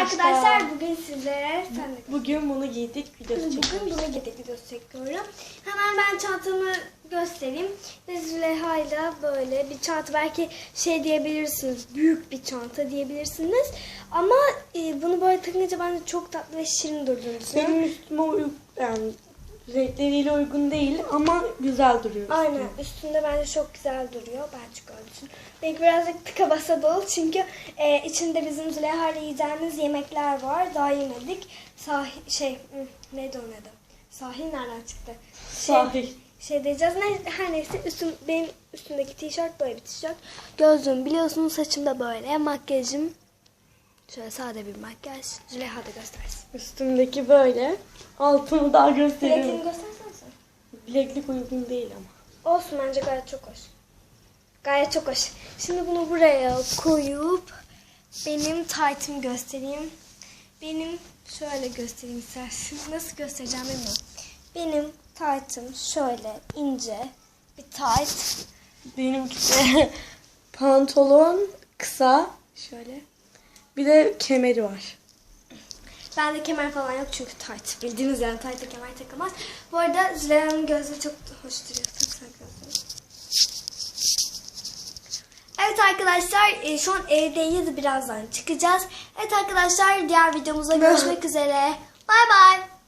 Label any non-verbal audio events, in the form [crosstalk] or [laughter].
arkadaşlar bugün sizlere de Bugün bunu giydik videosu Bugün çekiyoruz. bunu getirdik videosu çekiyorum. Hemen ben çantamı göstereyim. Ve Züleyha'yla böyle bir çanta belki şey diyebilirsiniz. Büyük bir çanta diyebilirsiniz. Ama e, bunu böyle takınca bence çok tatlı ve şirin durduğunu düşünüyorum. Benim üstüme uygun, yani renkleriyle uygun değil ama güzel duruyor. Aynen. Üstünde bence çok güzel duruyor. Ben düşünüyorum. Belki birazcık tıka basa dolu çünkü e, içinde bizim Züleyha'yla yiyeceğimiz yemekler var. Daha yemedik. Sahil, şey, neydi o adı? Sahil nereden çıktı? Şey, Sahil. Şey diyeceğiz. Ne, her neyse üstüm, benim üstümdeki tişört böyle bir tişört. Gözlüğüm biliyorsunuz saçım da böyle. Makyajım şöyle sade bir makyaj. Züleyha da göstersin. Üstümdeki böyle. Altını daha Bilekliğini göstereyim. göstersene sen. Bileklik uygun değil ama. Olsun bence gayet çok hoş. Gayet çok hoş. Şimdi bunu buraya koyup benim taytımı göstereyim. Benim şöyle göstereyim isterseniz. Nasıl göstereceğim bilmiyorum. Benim taytım şöyle ince bir tayt. Benimki de [laughs] pantolon kısa. Şöyle. Bir de kemeri var. Bende kemer falan yok çünkü tayt. Bildiğiniz yani taytta kemer takılmaz. Bu arada Züleyha'nın gözü çok hoş duruyor. Taksana. Evet arkadaşlar e, şu an evdeyiz birazdan çıkacağız. Evet arkadaşlar diğer videomuzda görüşmek üzere. Bay bay.